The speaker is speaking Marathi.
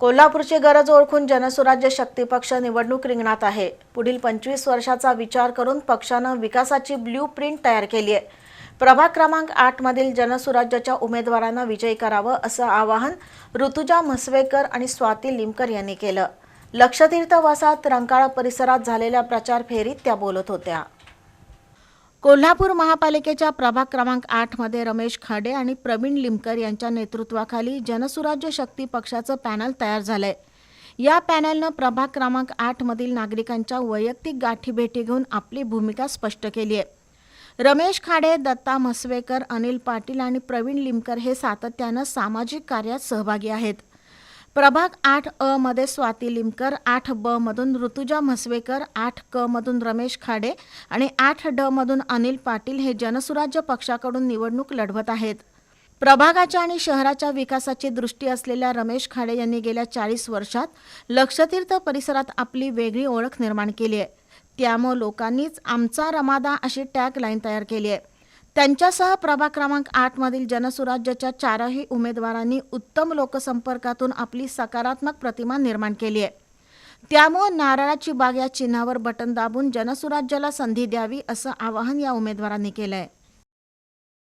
कोल्हापूरची गरज ओळखून जनसुराज्य शक्ती पक्ष निवडणूक रिंगणात आहे. पुढील पंचवीस वर्षाचा विचार करून पक्षानं विकासाची ब्ल्यू प्रिंट तयार केली आहे. प्रभाग क्रमांक आठमधील जनसुराज्याच्या उमेदवारांना विजयी करावं असं आवाहन ऋतुजा म्हसवेकर आणि स्वाती लिमकर यांनी केलं. लक्षतीर्थ वसाहत रंकाळा परिसरात झालेल्या प्रचार फेरीत त्या बोलत होत्या. कोल्हापूर महापालिकेच्या प्रभाग क्रमांक आठमध्ये रमेश खाडे आणि प्रवीण लिमकर यांच्या नेतृत्वाखाली जनसुराज्य शक्ती पक्षाचं पॅनल तयार झालंय. या पॅनलनं प्रभाग क्रमांक आठमधील नागरिकांच्या वैयक्तिक गाठीभेटी घेऊन आपली भूमिका स्पष्ट केली आहे. रमेश खाडे दत्ता म्हसवेकर अनिल पाटील आणि प्रवीण लिमकर हे सातत्यानं सामाजिक कार्यात सहभागी आहेत. प्रभाग आठ अ मध्ये स्वाती लिमकर आठ ब मधून ऋतुजा म्हसवेकर आठ क मधून रमेश खाडे आणि आठ ड मधून अनिल पाटील हे जनसुराज्य पक्षाकडून निवडणूक लढवत आहेत. प्रभागाच्या आणि शहराच्या विकासाची दृष्टी असलेल्या रमेश खाडे यांनी गेल्या चाळीस वर्षात लक्षतीर्थ परिसरात आपली वेगळी ओळख निर्माण केली आहे. त्यामुळे लोकांनीच आमचा रमादा अशी टॅग लाईन तयार केली आहे. त्यांच्यासह प्रभाग क्रमांक आठमधील जनसुराज्याच्या चारही उमेदवारांनी उत्तम लोकसंपर्कातून आपली सकारात्मक प्रतिमा निर्माण केली आहे. त्यामुळं नारळाची बाग या चिन्हावर बटन दाबून जनसुराज्याला संधी द्यावी असं आवाहन या उमेदवारांनी केलं आहे